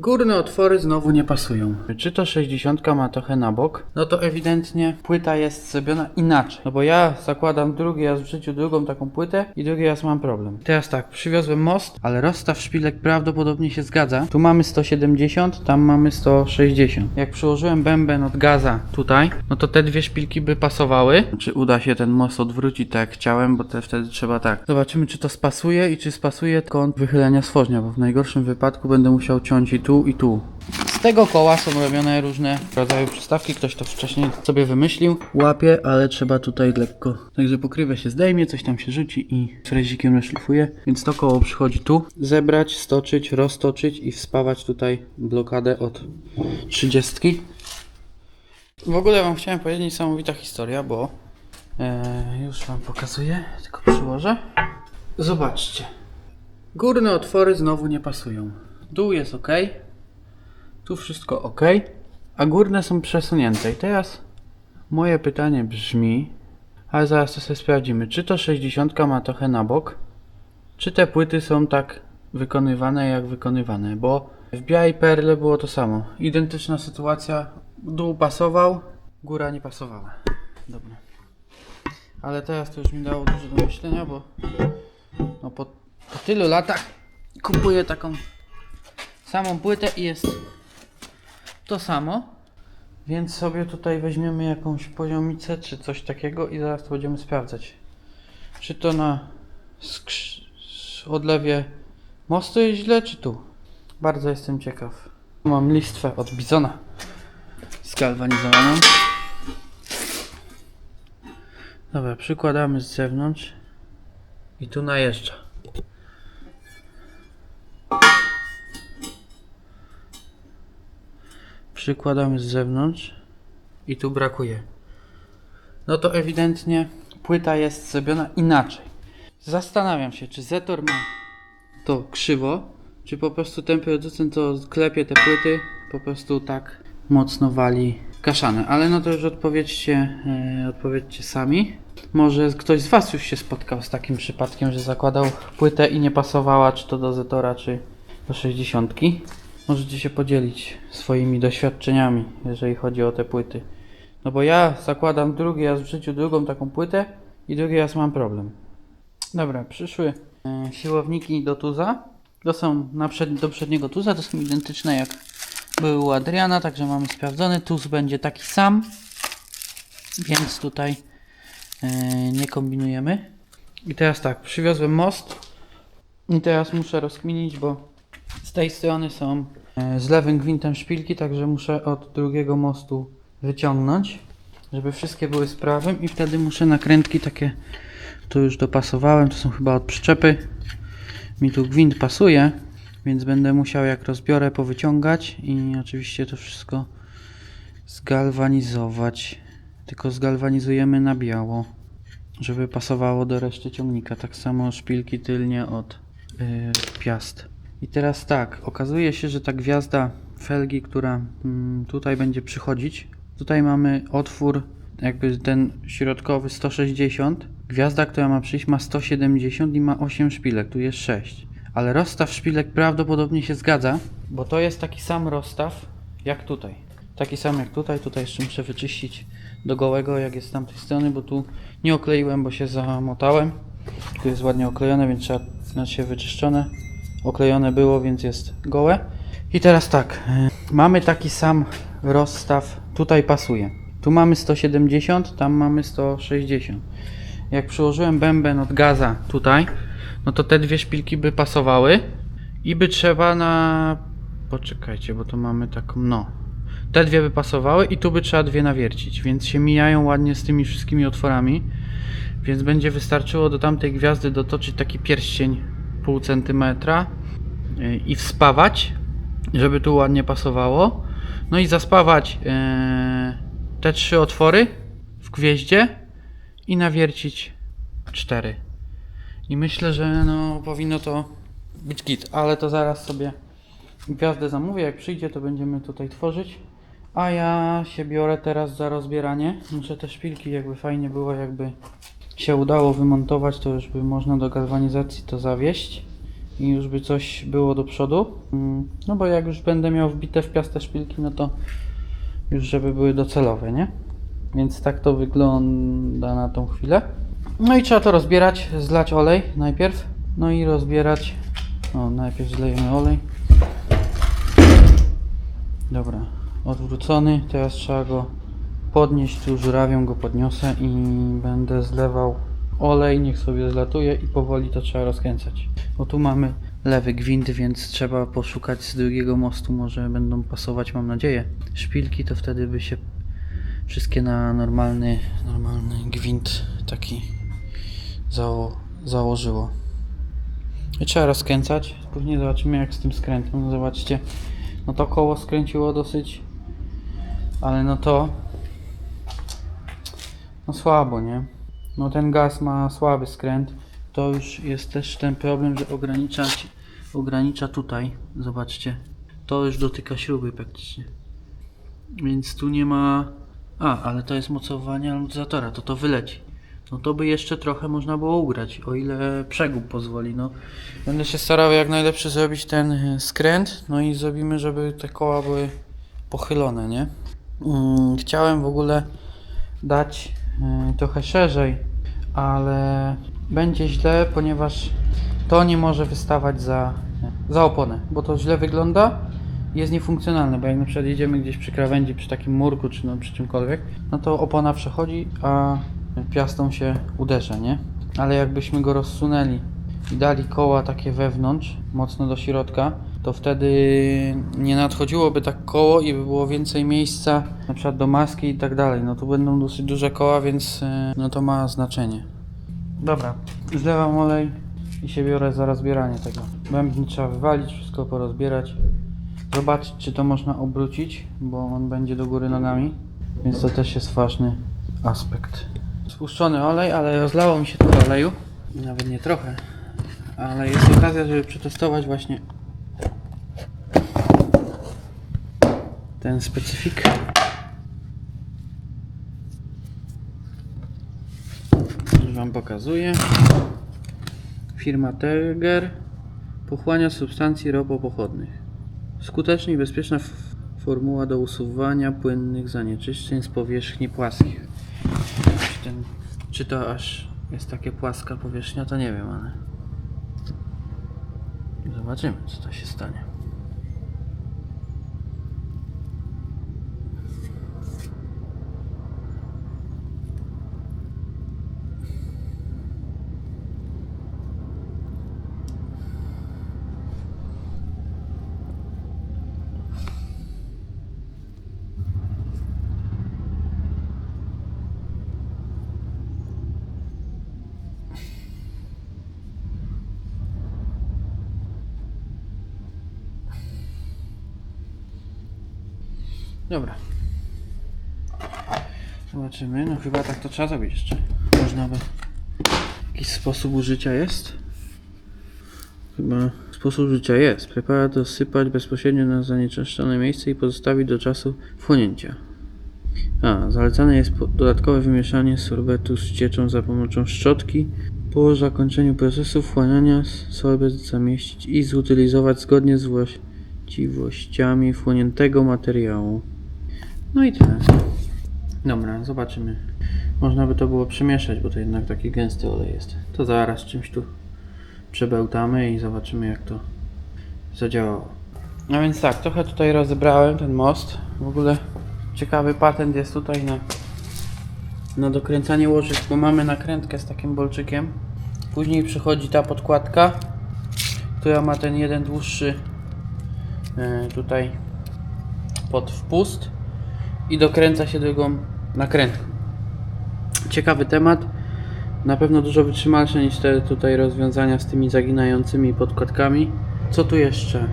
Górne otwory znowu nie pasują. Czy to 60 ma trochę na bok? No to ewidentnie płyta jest zrobiona inaczej. No bo ja zakładam drugi raz w życiu drugą taką płytę i drugi raz mam problem. Teraz tak, przywiozłem most, ale rozstaw szpilek prawdopodobnie się zgadza. Tu mamy 170, tam mamy 160. Jak przyłożyłem bęben od gaza tutaj, no to te dwie szpilki by pasowały. Czy uda się ten most odwrócić tak jak chciałem, bo te wtedy trzeba tak. Zobaczymy czy to spasuje i czy spasuje kąt wychylenia stworznia, bo w najgorszym wypadku będę musiał ciąć i tu i tu. Z tego koła są robione różne rodzaje przystawki, ktoś to wcześniej sobie wymyślił. Łapie, ale trzeba tutaj lekko. Także pokrywę się zdejmie, coś tam się rzuci i frezikiem rozszlifuje. Więc to koło przychodzi tu. Zebrać, stoczyć, roztoczyć i wspawać tutaj blokadę od 30. W ogóle wam chciałem powiedzieć niesamowita historia, bo e, już wam pokazuję, tylko przyłożę. Zobaczcie. Górne otwory znowu nie pasują. Dół jest ok. Tu wszystko ok. A górne są przesunięte. I teraz moje pytanie brzmi, ale zaraz to sobie sprawdzimy. Czy to 60 ma trochę na bok? Czy te płyty są tak wykonywane jak wykonywane? Bo w białej perle było to samo. Identyczna sytuacja. Dół pasował, góra nie pasowała. Dobra. Ale teraz to już mi dało dużo do myślenia, bo no po, po tylu latach kupuję taką samą płytę i jest to samo. Więc sobie tutaj weźmiemy jakąś poziomicę czy coś takiego i zaraz to będziemy sprawdzać. Czy to na odlewie mostu jest źle, czy tu? Bardzo jestem ciekaw. Mam listwę od Bizona skalwanizowaną. Dobra, przykładamy z zewnątrz i tu najeżdża. Przykładamy z zewnątrz i tu brakuje. No to ewidentnie płyta jest zrobiona inaczej. Zastanawiam się, czy Zetor ma to krzywo, czy po prostu ten producent to klepie te płyty, po prostu tak mocno wali kaszanę. Ale no to już odpowiedzcie, e, odpowiedzcie sami. Może ktoś z Was już się spotkał z takim przypadkiem, że zakładał płytę i nie pasowała, czy to do Zetora, czy do 60. Możecie się podzielić swoimi doświadczeniami, jeżeli chodzi o te płyty. No bo ja zakładam drugi raz w życiu drugą taką płytę i drugi raz mam problem. Dobra, przyszły e, siłowniki do tuza. To są przed, do przedniego tuza, to są identyczne jak były u Adriana, także mamy sprawdzony. Tuz będzie taki sam, więc tutaj e, nie kombinujemy. I teraz tak, przywiozłem most i teraz muszę rozkminić, bo z tej strony są z lewym gwintem szpilki, także muszę od drugiego mostu wyciągnąć, żeby wszystkie były z prawym i wtedy muszę nakrętki takie, tu już dopasowałem, to są chyba od przyczepy. Mi tu gwint pasuje, więc będę musiał jak rozbiorę powyciągać i oczywiście to wszystko zgalwanizować. Tylko zgalwanizujemy na biało, żeby pasowało do reszty ciągnika. Tak samo szpilki tylnie od yy, piast. I teraz tak, okazuje się, że ta gwiazda felgi, która mm, tutaj będzie przychodzić, tutaj mamy otwór jakby ten środkowy 160. Gwiazda, która ma przyjść ma 170 i ma 8 szpilek, tu jest 6. Ale rozstaw szpilek prawdopodobnie się zgadza, bo to jest taki sam rozstaw jak tutaj. Taki sam jak tutaj, tutaj jeszcze muszę wyczyścić do gołego jak jest z tamtej strony, bo tu nie okleiłem, bo się zamotałem. Tu jest ładnie oklejone, więc trzeba znaczy wyczyszczone. Oklejone było, więc jest gołe. I teraz tak, y, mamy taki sam rozstaw, tutaj pasuje. Tu mamy 170, tam mamy 160. Jak przyłożyłem bęben od gaza tutaj, no to te dwie szpilki by pasowały i by trzeba na... Poczekajcie, bo to mamy taką, no. Te dwie by pasowały i tu by trzeba dwie nawiercić, więc się mijają ładnie z tymi wszystkimi otworami. Więc będzie wystarczyło do tamtej gwiazdy dotoczyć taki pierścień pół centymetra yy, i wspawać, żeby tu ładnie pasowało. No i zaspawać yy, te trzy otwory w gwieździe i nawiercić cztery. I myślę, że no powinno to być git, ale to zaraz sobie gwiazdę zamówię. Jak przyjdzie, to będziemy tutaj tworzyć. A ja się biorę teraz za rozbieranie. Muszę te szpilki, jakby fajnie było, jakby się udało wymontować, to już by można do galwanizacji to zawieść. i już by coś było do przodu. Mm, No bo jak już będę miał wbite w piastę szpilki, no to już żeby były docelowe, nie? Więc tak to wygląda na tą chwilę. No i trzeba to rozbierać, zlać olej najpierw. No i rozbierać. O, najpierw zlejemy olej. Dobra, odwrócony. Teraz trzeba go podnieść, tu żurawią go podniosę i będę zlewał olej, niech sobie zlatuje i powoli to trzeba rozkręcać. O tu mamy lewy gwint, więc trzeba poszukać z drugiego mostu, może będą pasować, mam nadzieję. Szpilki to wtedy by się wszystkie na normalny, normalny gwint taki zało, założyło. I trzeba rozkręcać, później zobaczymy jak z tym skrętem. Zobaczcie, no to koło skręciło dosyć, ale no to no słabo, nie? No ten gaz ma słaby skręt. To już jest też ten problem, że ogranicza, ogranicza tutaj. Zobaczcie. To już dotyka śruby praktycznie. Więc tu nie ma... A, ale to jest mocowanie amortyzatora, to to wyleci. No to by jeszcze trochę można było ugrać, o ile przegub pozwoli. No, będę się starał jak najlepszy zrobić ten e, skręt, no i zrobimy, żeby te koła były pochylone, nie? Mm, chciałem w ogóle dać trochę szerzej, ale będzie źle, ponieważ to nie może wystawać za, za oponę, bo to źle wygląda i jest niefunkcjonalne, bo jak na przykład jedziemy gdzieś przy krawędzi, przy takim murku, czy no, przy czymkolwiek, no to opona przechodzi, a piastą się uderza, nie? Ale jakbyśmy go rozsunęli i dali koła takie wewnątrz, mocno do środka, to wtedy nie nadchodziłoby tak koło i by było więcej miejsca na przykład do maski i tak dalej. No tu będą dosyć duże koła, więc e, no to ma znaczenie. Dobra, zlewam olej i się biorę za rozbieranie tego. Bębni trzeba wywalić, wszystko porozbierać. Zobaczyć czy to można obrócić, bo on będzie do góry nogami. Więc to też jest ważny aspekt. Spuszczony olej, ale rozlało mi się trochę oleju. Nawet nie trochę. Ale jest okazja, żeby przetestować właśnie ten specyfik. Już Wam pokazuję. Firma Teger pochłania substancji ropopochodnych. Skuteczna i bezpieczna formuła do usuwania płynnych zanieczyszczeń z powierzchni płaskich. Ten, czy to aż jest takie płaska powierzchnia, to nie wiem, ale zobaczymy, co to się stanie. Dobra. Zobaczymy. No chyba tak to trzeba zrobić jeszcze. Można by. Jakiś sposób użycia jest? Chyba sposób użycia jest. Preparat dosypać bezpośrednio na zanieczyszczone miejsce i pozostawić do czasu wchłonięcia. A, zalecane jest dodatkowe wymieszanie sorbetu z cieczą za pomocą szczotki. Po zakończeniu procesu wchłaniania sorbet zamieścić i zutylizować zgodnie z właściwościami wchłoniętego materiału. No i tyle. Dobra, zobaczymy. Można by to było przemieszać, bo to jednak taki gęsty olej jest. To zaraz czymś tu przebełtamy i zobaczymy jak to zadziałało. No więc tak, trochę tutaj rozebrałem ten most. W ogóle ciekawy patent jest tutaj na, na dokręcanie łożysk, bo mamy nakrętkę z takim bolczykiem. Później przychodzi ta podkładka, która ma ten jeden dłuższy e, tutaj pod wpust i dokręca się drugą nakrętką. Ciekawy temat. Na pewno dużo wytrzymalsze niż te tutaj rozwiązania z tymi zaginającymi podkładkami. Co tu jeszcze?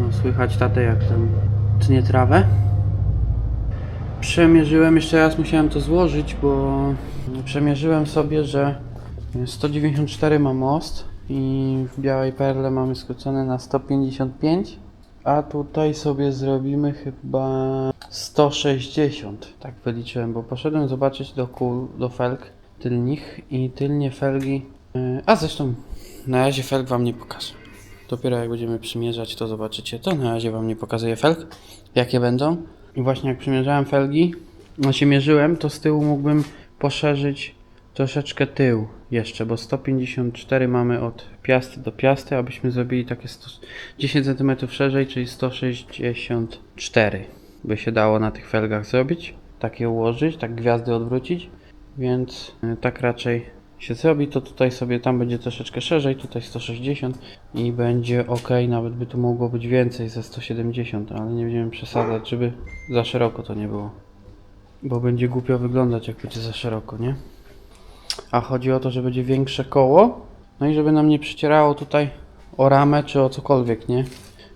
No, słychać tatę jak tam tnie trawę. Przemierzyłem, jeszcze raz musiałem to złożyć, bo przemierzyłem sobie, że 194 ma most i w Białej Perle mamy skrócone na 155, a tutaj sobie zrobimy chyba 160, tak wyliczyłem, bo poszedłem zobaczyć do kół, do felg tylnych i tylnie felgi, yy, a zresztą na razie felg wam nie pokażę. Dopiero jak będziemy przymierzać, to zobaczycie to. Na razie wam nie pokazuję felg, jakie będą. I właśnie jak przymierzałem felgi, no się mierzyłem, to z tyłu mógłbym poszerzyć troszeczkę tył jeszcze, bo 154 mamy od piasty do piasty, abyśmy zrobili takie 100, 10 cm szerzej, czyli 164 by się dało na tych felgach zrobić, takie ułożyć, tak gwiazdy odwrócić, więc y, tak raczej się zrobi, to tutaj sobie tam będzie troszeczkę szerzej, tutaj 160 i będzie ok, nawet by tu mogło być więcej ze 170, ale nie będziemy przesadzać, żeby za szeroko to nie było. Bo będzie głupio wyglądać, jak będzie za szeroko, nie? A chodzi o to, że będzie większe koło, no i żeby nam nie przycierało tutaj o ramę czy o cokolwiek, nie?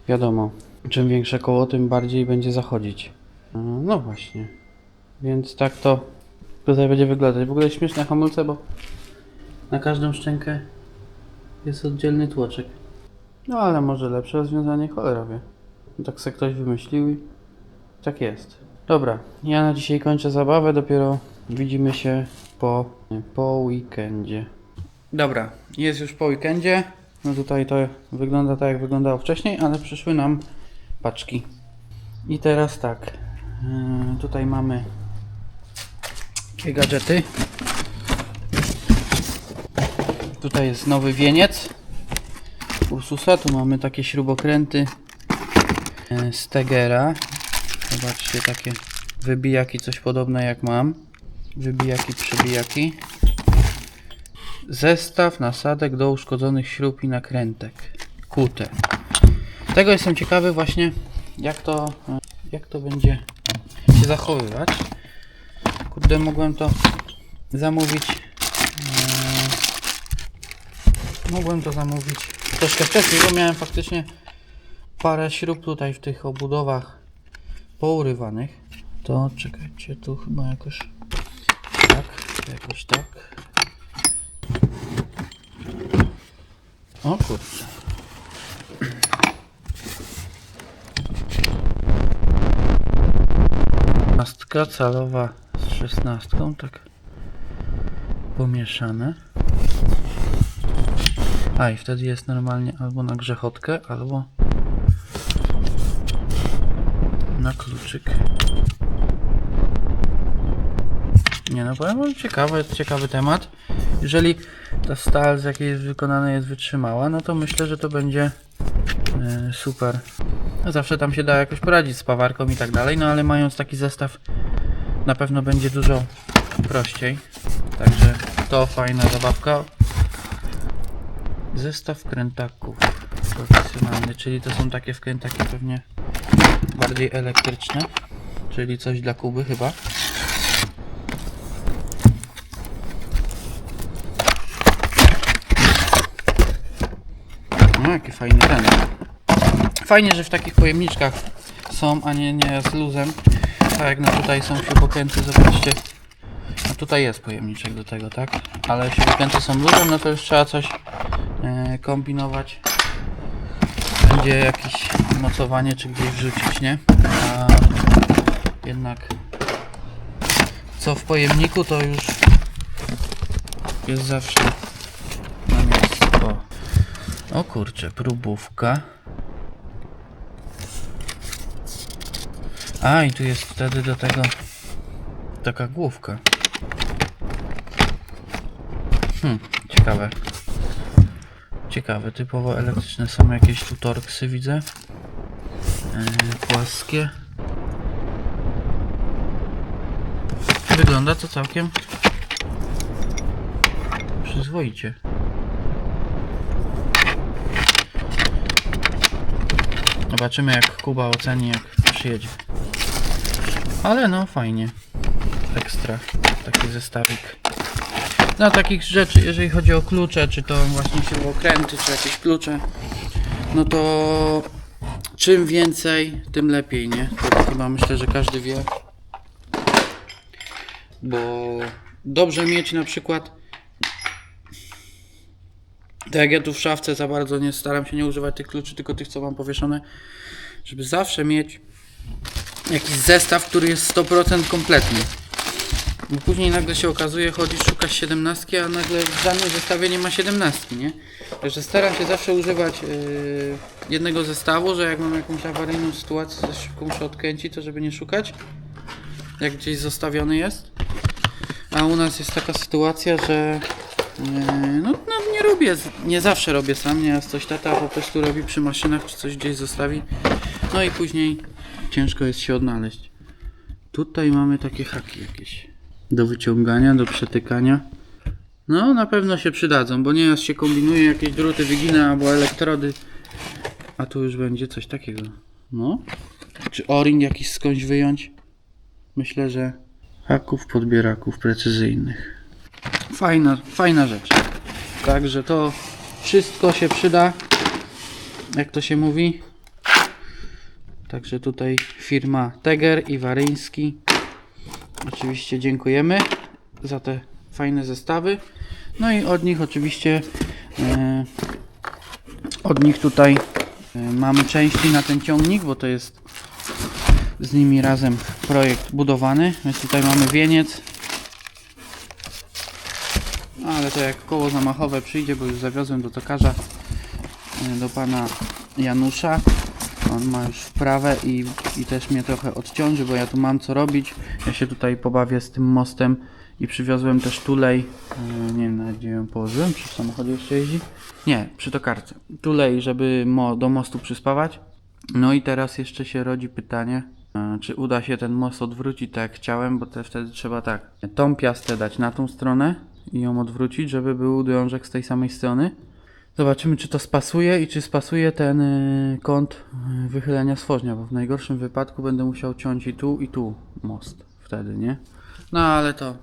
Wiadomo, czym większe koło, tym bardziej będzie zachodzić. E, No właśnie. Więc tak to tutaj będzie wyglądać. W ogóle śmieszne hamulce, bo na każdą szczękę jest oddzielny tłoczek. No ale może lepsze rozwiązanie, cholera wie. Tak se ktoś wymyślił i tak jest. Dobra, ja na dzisiaj kończę zabawę, dopiero widzimy się po, po weekendzie. Dobra, jest już po weekendzie. No tutaj to wygląda tak jak wyglądało wcześniej, ale przyszły nam paczki. I teraz tak, yy, tutaj mamy takie gadżety. Tutaj jest nowy wieniec Ursusa, tu mamy takie śrubokręty e, Stegera. Zobaczcie, takie wybijaki, coś podobne jak mam. Wybijaki, przebijaki. Zestaw nasadek do uszkodzonych śrub i nakrętek. Kute. Tego jestem ciekawy właśnie, jak to, jak to będzie się zachowywać. Kurde, mogłem to zamówić. e, Mogłem to zamówić troszkę wcześniej, bo miałem faktycznie parę śrub tutaj w tych obudowach pourywanych. To czekajcie, tu chyba jakoś tak, jakoś tak. O kurczę. Szesnastka calowa z szesnastką, tak pomieszane. A i wtedy jest normalnie albo na grzechotkę, albo na kluczyk. Nie no, powiem wam, ciekawy, ciekawy temat. Jeżeli ta stal z jakiej jest wykonana jest wytrzymała, no to myślę, że to będzie e, super. No zawsze tam się da jakoś poradzić z pawarką i tak dalej, no ale mając taki zestaw na pewno będzie dużo prościej. Także to fajna zabawka. Zestaw wkrętaków profesjonalny, czyli to są takie wkrętaki pewnie bardziej elektryczne, czyli coś dla Kuby chyba. No jaki fajny ten. Fajnie, że w takich pojemniczkach są, a nie, nie z luzem. Tak jak na tutaj są śrubokręty, zobaczcie. No tutaj jest pojemniczek do tego, tak? Ale śrubokręty są luzem, no to już trzeba coś e, kombinować. Będzie jakieś mocowanie, czy gdzieś wrzucić, nie? A jednak co w pojemniku, to już jest zawsze. O, kurczę, próbówka. A, i tu jest wtedy do tego taka główka. Hmm, ciekawe. Ciekawe, typowo elektryczne są jakieś tu torksy widzę. Yy, płaskie. Wygląda to całkiem przyzwoicie. Zobaczymy jak Kuba oceni jak przyjedzie. Ale no fajnie. Ekstra. Taki zestawik. No takich rzeczy, jeżeli chodzi o klucze, czy to właśnie śrubokręty, czy jakieś klucze, no to czym więcej, tym lepiej, nie? To chyba myślę, że każdy wie. Bo dobrze mieć na przykład tak jak ja tu w szafce za bardzo nie staram się nie używać tych kluczy, tylko tych co mam powieszone, żeby zawsze mieć jakiś zestaw, który jest 100% kompletny. Bo później nagle się okazuje, chodzisz, szukasz 17, a nagle w danym zestawie nie ma 17, nie? Także staram się zawsze używać yy, jednego zestawu, że jak mam jakąś awaryjną sytuację, coś szybko muszę odkręcić, to żeby nie szukać, jak gdzieś zostawiony jest. A u nas jest taka sytuacja, że yy, no, no nie robię, nie zawsze robię sam, nieraz coś tata po prostu robi przy maszynach, czy coś gdzieś zostawi. No i później ciężko jest się odnaleźć. Tutaj mamy takie haki jakieś do wyciągania, do przetykania. No, na pewno się przydadzą, bo nieraz się kombinuje jakieś druty, wygina albo elektrody. A tu już będzie coś takiego. No. Czy o-ring jakiś skądś wyjąć? Myślę, że haków, podbieraków precyzyjnych. Fajna, fajna rzecz. Także to wszystko się przyda. Jak to się mówi? Także tutaj firma Teger i Waryński. Oczywiście dziękujemy za te fajne zestawy. No i od nich oczywiście e, od nich tutaj e, mamy części na ten ciągnik, bo to jest z nimi razem projekt budowany. Więc tutaj mamy wieniec. Ale to jak koło zamachowe przyjdzie, bo już zawiozłem do tokarza e, do pana Janusza. On ma już wprawę i, i też mnie trochę odciąży, bo ja tu mam co robić. Ja się tutaj pobawię z tym mostem i przywiozłem też tulej. e, Nie wiem gdzie ją położyłem, przy samochodzie jeszcze jeździ. Nie, przy tokarce. Tulej, żeby mo do mostu przyspawać. No i teraz jeszcze się rodzi pytanie, e, czy uda się ten most odwrócić tak jak chciałem, bo te wtedy trzeba tak, tą piastę dać na tą stronę i ją odwrócić, żeby był drążek z tej samej strony. Zobaczymy, czy to spasuje i czy spasuje ten y, kąt y, wychylenia stworznia, bo w najgorszym wypadku będę musiał ciąć i tu, i tu most wtedy, nie? No ale to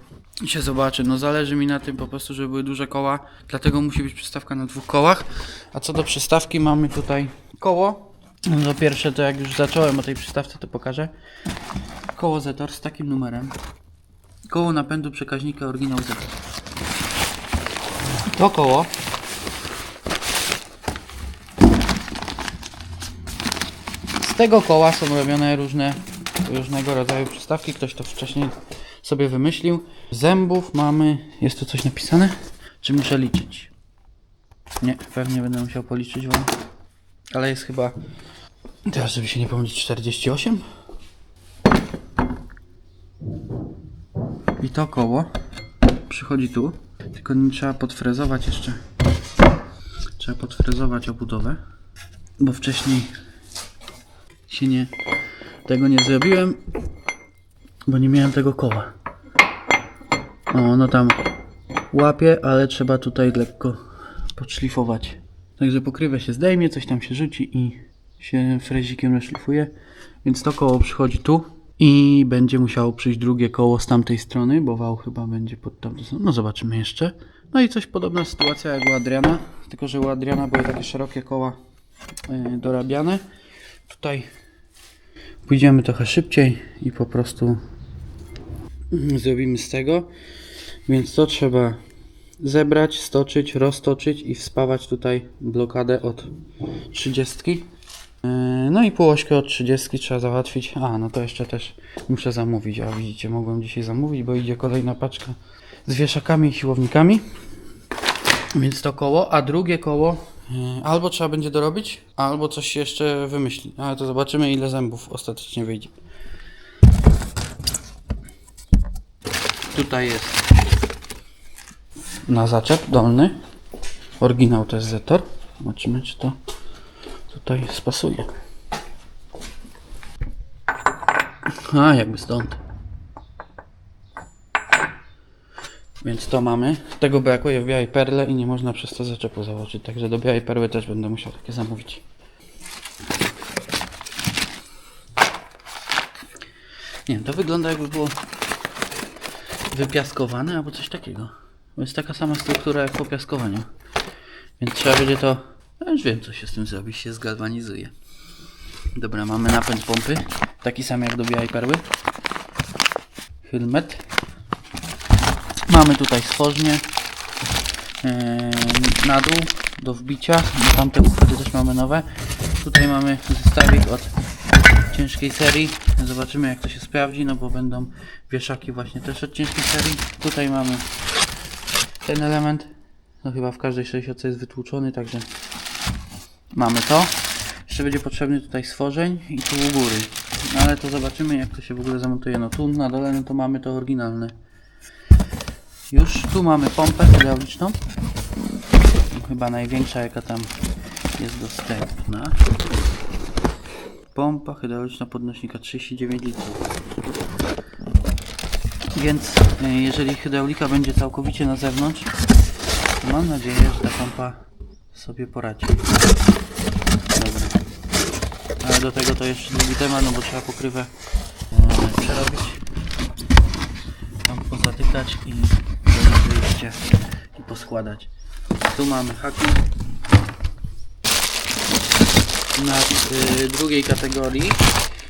się zobaczy. No zależy mi na tym po prostu, żeby były duże koła, dlatego musi być przystawka na dwóch kołach. A co do przystawki, mamy tutaj koło. No to pierwsze to jak już zacząłem o tej przystawce, to pokażę. Koło Zetor z takim numerem. Koło napędu przekaźnika oryginał Zetor. To koło Z tego koła są robione różne, różnego rodzaju przystawki. Ktoś to wcześniej sobie wymyślił. Zębów mamy. Jest tu coś napisane? Czy muszę liczyć? Nie, pewnie będę musiał policzyć wam. Ale jest chyba. Teraz, żeby się nie pomylić, 48. I to koło przychodzi tu. Tylko nie trzeba podfrezować jeszcze. Trzeba podfrezować obudowę. Bo wcześniej się nie tego nie zrobiłem, bo nie miałem tego koła. O, no tam łapie, ale trzeba tutaj lekko podszlifować. Także pokrywę się zdejmie, coś tam się rzuci i się frezikiem rozszlifuje. Więc to koło przychodzi tu i będzie musiało przyjść drugie koło z tamtej strony, bo wał chyba będzie pod tamtą stroną. No zobaczymy jeszcze. No i coś podobna sytuacja jak u Adriana, tylko że u Adriana były takie szerokie koła yy, dorabiane. Tutaj pójdziemy trochę szybciej i po prostu mm, zrobimy z tego. Więc to trzeba zebrać, stoczyć, roztoczyć i wspawać tutaj blokadę od 30. Yy, No i półośkę od 30 trzeba załatwić. A, no to jeszcze też muszę zamówić. A widzicie, mogłem dzisiaj zamówić, bo idzie kolejna paczka z wieszakami i siłownikami. Więc to koło, a drugie koło yy, albo trzeba będzie dorobić, albo coś jeszcze wymyśli. Ale to zobaczymy ile zębów ostatecznie wyjdzie. Tutaj jest na zaczep dolny. Oryginał to jest Zetor. Zobaczymy czy to tutaj spasuje. A, jakby stąd. Więc to mamy. Tego brakuje w białej perle i nie można przez to zaczepu założyć. Także do białej perły też będę musiał takie zamówić. Nie wiem, to wygląda jakby było wypiaskowane albo coś takiego. Bo jest taka sama struktura jak po piaskowaniu. Więc trzeba będzie to... Ja już wiem co się z tym zrobi, się zgalwanizuje. Dobra, mamy napęd pompy. Taki sam jak do białej perły. Helmet. Mamy tutaj stworznie. Yy, na dół do wbicia. Tamte układy też mamy nowe. Tutaj mamy zestawik od ciężkiej serii. Zobaczymy jak to się sprawdzi, no bo będą wieszaki właśnie też od ciężkiej serii. Tutaj mamy ten element. No chyba w każdej 60 jest wytłuczony, także mamy to. Jeszcze będzie potrzebny tutaj stworzeń i tu u góry. No ale to zobaczymy jak to się w ogóle zamontuje. No tu na dole no to mamy to oryginalne. Już tu mamy pompę hydrauliczną. Chyba największa jaka tam jest dostępna. Pompa hydrauliczna podnośnika 39 litrów. Więc e, jeżeli hydraulika będzie całkowicie na zewnątrz, to mam nadzieję, że ta pompa sobie poradzi. Ale do tego to jeszcze drugi temat, no bo trzeba pokrywę e, przerobić. Tam pozatykać i wyjście i poskładać. Tu mamy haki. Na y, drugiej kategorii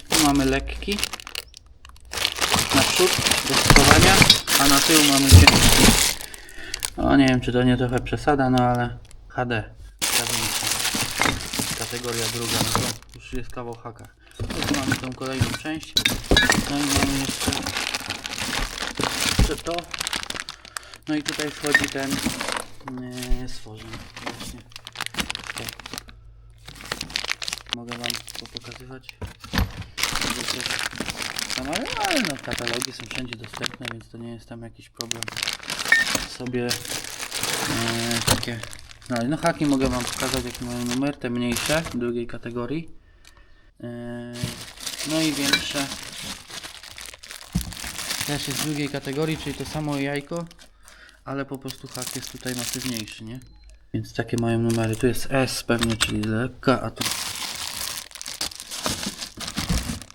tu mamy lekki na przód do stosowania, a na tył mamy ciężki. No nie wiem czy to nie trochę przesada, no ale HD. Kategoria druga, no to już jest kawał haka. Tu mamy tą kolejną część. No i mamy jeszcze, jeszcze to. No i tutaj wchodzi ten yy, stworzeń właśnie. To. Mogę wam to pokazywać. Tam, ale, ale no, katalogi są wszędzie dostępne, więc to nie jest tam jakiś problem. Sobie yy, takie. No, no haki mogę wam pokazać jaki mają numer, te mniejsze drugiej kategorii. Yy, no i większe też jest drugiej kategorii, czyli to samo jajko, ale po prostu hak jest tutaj masywniejszy, nie? Więc takie mają numery. Tu jest S pewnie, czyli lekka, a tu...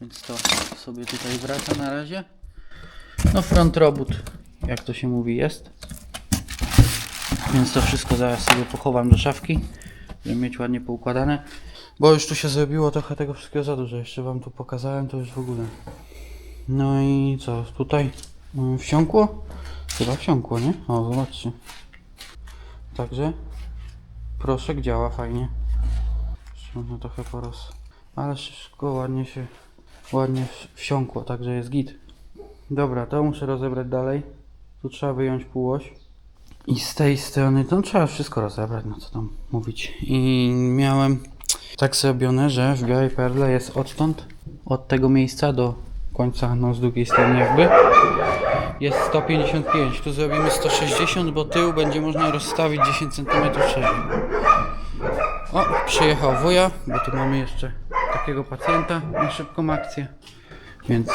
Więc to sobie tutaj wraca na razie. No front robót, jak to się mówi, jest. Więc to wszystko zaraz sobie pochowam do szafki, żeby mieć ładnie poukładane. Bo już tu się zrobiło trochę tego wszystkiego za dużo. Jeszcze wam tu pokazałem, to już w ogóle. No i co, tutaj mm, wsiąkło? Chyba wsiąkło, nie? O, zobaczcie. Także proszek działa fajnie. Można trochę poros. Ale wszystko ładnie się, ładnie wsiąkło, także jest git. Dobra, to muszę rozebrać dalej. Tu trzeba wyjąć półoś. I z tej strony, to trzeba wszystko rozebrać, no co tam mówić. I miałem tak zrobione, że w Białej Perle jest odtąd, od tego miejsca do końca, no z drugiej strony jakby, jest 155. Tu zrobimy 160, bo tył będzie można rozstawić 10 cm szerzej. O, przyjechał wuja, bo tu mamy jeszcze takiego pacjenta na szybką akcję. Więc